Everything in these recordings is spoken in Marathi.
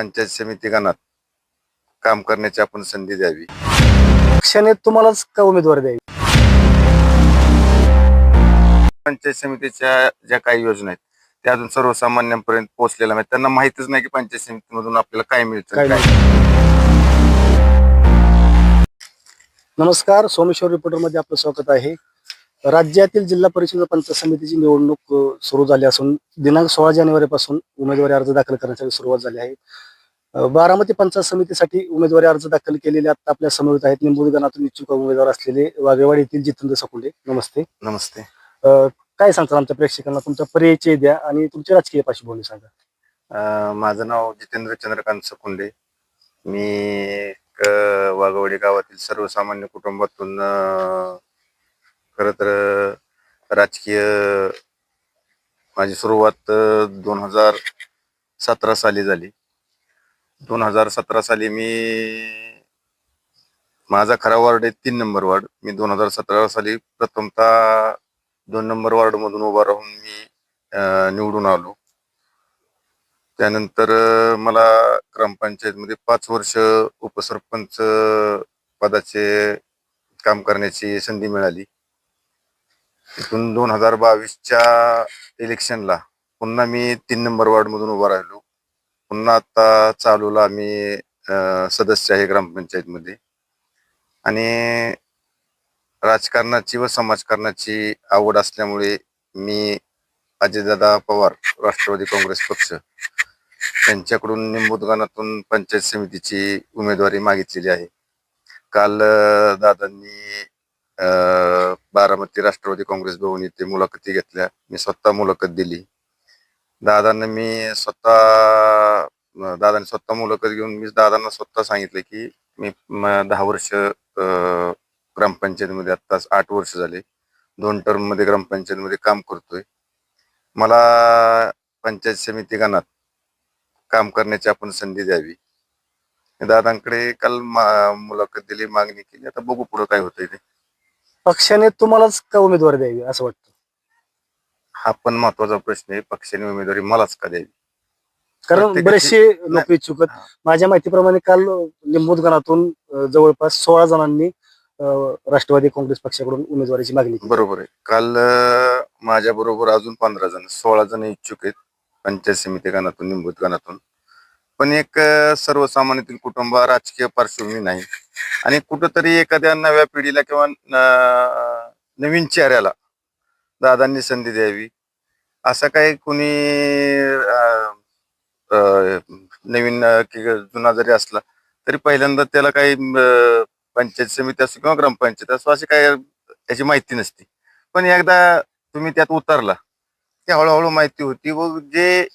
पंचायत समिती गणात काम करण्याची आपण संधी द्यावी. पक्षाने तुम्हालाच का उमेदवारी द्यावी? पंचायत समितीच्या ज्या काही योजना आहेत त्या अजून सर्वसामान्यांपर्यंत पोहोचलेल्या नाहीत. त्यांना माहितच नाही की पंचायत समितीमधून आपल्याला काय मिळतं काय काय नमस्कार सोमेश्वर रिपोर्टरमध्ये आपलं स्वागत आहे. राज्यातील जिल्हा परिषद पंचायत समितीची निवडणूक अ, सुरू झाली असून दिनांक सोळा जानेवारी पासून उमेदवारी अर्ज दाखल करण्यासाठी सुरुवात झाली आहे. बारामती पंचायत समितीसाठी उमेदवारी अर्ज दाखल केलेले आता आपल्यासमोर आहेत. निंबोली गणातून इच्छुक उमेदवार असलेले वागेवाडी येथील जितेंद्र सकुंडे. नमस्ते. नमस्ते. अ, काय सांगतात आमच्या प्रेक्षकांना? तुमचा परिचय द्या आणि तुमची राजकीय पार्श्वभूमी सांगा. अं, माझं नाव जितेंद्र चंद्रकांत सकुंडे. मी एक, अं, वाघवाडी गावातील सर्वसामान्य कुटुंबातून अं, खरं तर राजकीय माझी सुरुवात दोन हजार सतरा साली झाली. दोन हजार सतरा साली मी माझा खरा वार्ड आहे तीन नंबर वार्ड मी दोन हजार सतरा साली प्रथमतः दोन नंबर वार्ड मधून उभा राहून मी निवडून आलो. त्यानंतर मला ग्रामपंचायतमध्ये पाच वर्ष उपसरपंच पदाचे काम करण्याची संधी मिळाली. तिथून दोन हजार बावीसच्या इलेक्शनला पुन्हा मी तीन नंबर वार्ड मधून उभा राहिलो. पुन्हा आता चालूला मी सदस्य आहे ग्रामपंचायतमध्ये. आणि राजकारणाची व समाजकारणाची आवड असल्यामुळे मी अजयदादा पवार राष्ट्रवादी काँग्रेस पक्ष त्यांच्याकडून निंबुदगानातून पंचायत समितीची उमेदवारी मागितलेली आहे. काल दादांनी बारामती राष्ट्रवादी काँग्रेस भवन येथे मुलाखती घेतल्या. मी स्वतः मुलाखत दिली. दादांना मी स्वतः दादाने दादांनी स्वतः मुलाखत घेऊन मी दादांना स्वतः सांगितलं की मी म- दहा वर्ष अं, ग्रामपंचायतीमध्ये आत्ताच आठ वर्ष झाले. दोन टर्ममध्ये ग्रामपंचायतीमध्ये काम करतोय. मला पंचायत समिती गणात काम करण्याची आपण संधी द्यावी. दादांकडे काल मा- मुलाखत दिली मागणी केली. आता बघू पुढे काय होतंय ते. पक्षाने तुम्हालाच का उमेदवारी द्यावी असं वाटतं? हा पण महत्त्वाचा प्रश्न आहे. पक्षाने उमेदवारी मलाच का द्यावी? कारण बरेचसे लोक इच्छुक आहेत. माझ्या माहितीप्रमाणे काल लिंबूदगणातून अ, जवळपास सोळा जणांनी राष्ट्रवादी काँग्रेस पक्षाकडून उमेदवारीची मागणी बरोबर आहे. काल माझ्या बरोबर अजून पंधरा जण सोळा जण इच्छुक आहेत पंचायत समिती गणातून निंबूत गणातून पण एक सर्वसामान्यातील कुटुंब राजकीय पार्श्वभूमी नाही. आणि कुठंतरी एखाद्या नव्या पिढीला किंवा नवीन चेहऱ्याला दादांनी संधी द्यावी. असं काही कोणी नवीन जुना जरी असला तरी पहिल्यांदा त्याला काही पंचायत समिती असो किंवा ग्रामपंचायत असो अशी काही याची माहिती नसते. पण एकदा तुम्ही त्यात उतरला की हळूहळू माहिती होती व जे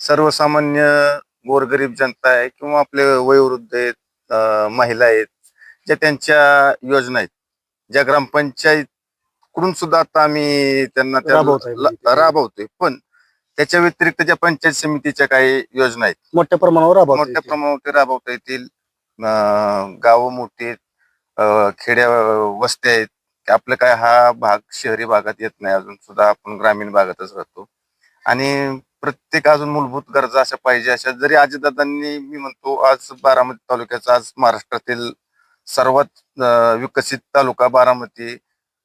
सर्वसामान्य गोरगरीब जनता आहे किंवा आपले वयोवृद्ध आहेत महिला आहेत ज्या त्यांच्या योजना आहेत ज्या ग्रामपंचायत कडून सुद्धा आता आम्ही त्यांना त्या राबवताय म्हणजे ला- राबवतोय. पण त्याच्या व्यतिरिक्त ज्या पंचायत समितीच्या काही योजना आहेत मोठ्या प्रमाणावर मोठ्या. प्रमाणावर ते राबवता येतील. गाव मोठी आहेत, अं, खेड्या वस्त्या आहेत. आपलं काय हा भाग शहरी भागात येत नाही. अजून सुद्धा आपण ग्रामीण भागातच राहतो. आणि प्रत्येक अजून मूलभूत गरजा अशा पाहिजे अशा जरी अजितदादांनी मी म्हणतो आज बारामती तालुक्याचा आज महाराष्ट्रातील सर्वात अं, विकसित तालुका बारामती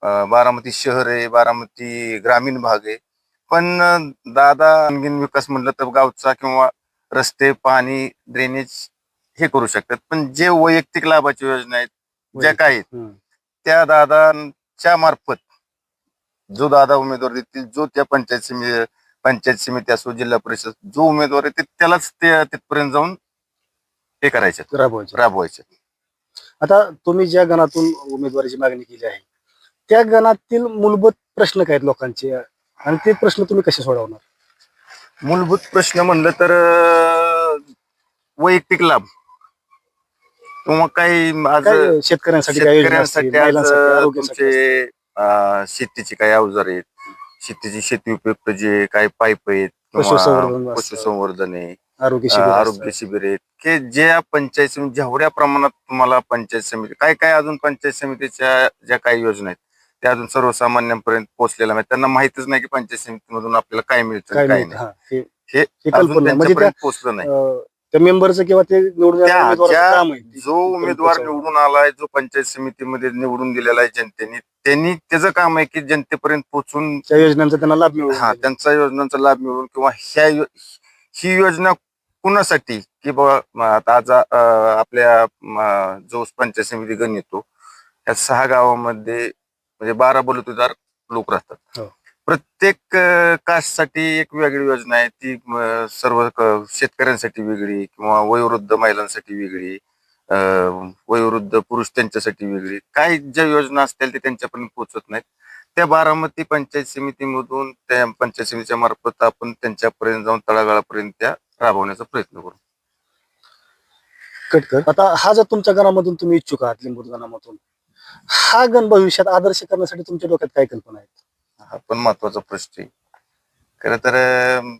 बारामती शहर आहे बारामती ग्रामीण भाग आहे. पण दादा आणखीन विकास म्हणलं तर गावचा किंवा रस्ते पाणी ड्रेनेज हे करू शकतात. पण जे वैयक्तिक लाभाच्या योजना आहेत ज्या काही आहेत. त्या दादांच्या मार्फत जो दादा उमेदवार देतील जो त्या पंचायत समिती पंचायत समिती असो जिल्हा परिषद जो उमेदवार आहे ते त्यालाच ते तिथपर्यंत जाऊन हे करायचे. राबवायचे. राबवायचे. आता तुम्ही ज्या गणातून उमेदवारीची मागणी केली आहे त्या गणातील मूलभूत प्रश्न काय आहेत लोकांचे? आणि ते प्रश्न तुम्ही कसे सोडवणार? मूलभूत प्रश्न म्हणलं तर अं, वैयक्तिक लाभ. किंवा काही आज काय शेतकऱ्यांसाठी काय योजना असतील, शेतकऱ्यांसाठी आज महिलांसाठी, अं, आरोग्यासाठी तुमचे अं, शेतीची काही अवजार आहेत. शेतीची शेती उपयुक्त जे काही पाईप आहेत पशुसंवर्धन किंवा असतं. पशुसंवर्धन आहे आरोग्य शिबिर आरोग्य. शिबिर आहेत. की ज्या पंचायत समिती जेवढ्या प्रमाणात तुम्हाला पंचायत समिती काय काय अजून पंचायत समितीच्या ज्या काही योजना आहेत त्या अजून सर्वसामान्यांपर्यंत पोहोचलेल्या नाहीत त्यांना माहितच नाही की पंचायत समितीमधून आपल्याला काय मिळतं काय काय नाही नाही हा, हे हे हे अजून कल्पना नाही. म्हणजे त्या त्यांच्यापर्यंत पोहोचलं नाही अं, त्या मेंबरचं किंवा ते निवडून उमेदवाराचं काम आहे ते. जो उमेदवार त्याच्यावर. निवडून आलाय जो पंचायत समितीमध्ये निवडून दिलेला आहे जनतेने त्यांनी त्याचं काम आहे की जनतेपर्यंत पोहोचून त्या योजनांचा त्यांना लाभ मिळू हा त्यांचा योजनांचा लाभ मिळून किंवा ह्या यो- ही योजना कुणासाठी की बाबा म, आता आज अं, आपल्या म, जो पंचायत समिती गण येतो या सहा गावामध्ये म्हणजे बारा बलुतेदार लोक राहतात. हो. प्रत्येक कास्टसाठी एक वेगळी योजना आहे. ती सर्व शेतकऱ्यांसाठी वेगळी किंवा वयोवृद्ध महिलांसाठी वेगळी वयोवृद्ध पुरुष त्यांच्यासाठी वेगळी. काय ज्या योजना असतील ते त्यांच्यापर्यंत पोहोचत नाहीत. त्या बारामती पंचायत समितीमधून त्या पंचायत समितीच्या मार्फत आपण त्यांच्यापर्यंत जाऊन तळागाळापर्यंत त्या राबवण्याचा प्रयत्न करू. कट कर आता हा जर तुमच्या गणामधून तुम्ही इच्छुक आहात लिंबूत गणामधून हा गण भविष्यात आदर्श करण्यासाठी तुमच्या डोक्यात काय कल्पना आहेत? हा पण महत्त्वाचा प्रश्न आहे. खर तर अं,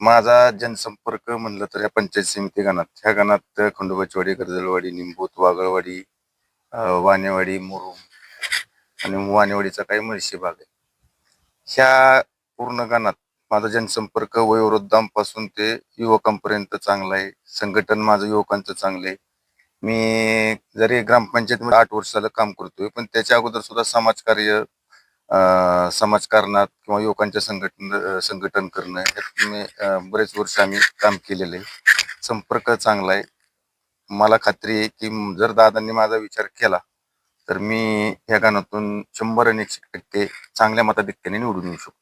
माझा जनसंपर्क म्हणलं तर या पंचायत समिती गणात ह्या गणात खंडोबाचीवाडी कर्जलवाडी निंबूत वागळवाडी अं, वानेवाडी मुरुम आणि वानेवाडीचा काही म्हळशी भाग आहे. ह्या पूर्ण गणात माझा जनसंपर्क वयोवृद्धांपासून ते युवकांपर्यंत चांगला आहे. संघटन माझं युवकांचं चांगलं आहे. मी जरी ग्रामपंचायतीमध्ये आठ वर्ष झालं काम करतोय पण त्याच्या अगोदर सुद्धा समाजकार्य समाजकारणात किंवा युवकांच्या संघटन संघटन करणं यात मी बरेच वर्ष आम्ही काम केलेलं आहे. संपर्क चांगला आहे. मला खात्री आहे की जर दादांनी माझा विचार केला तर मी या गाण्यातून शंभर आणि एकशे टक्के चांगल्या मताधिक्याने निवडून येऊ शकतो.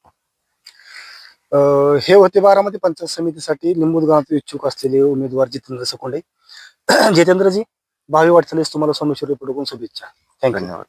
हे होते बारामती पंचायत समितीसाठी लिंबूत गावात इच्छुक असलेले उमेदवार जितेंद्र सकोंडे. जितेंद्रजी भावी वाटचालीस तुम्हाला सोमेश्वर रिपोर्टकडून शुभेच्छा? थँक्यू धन्यवाद.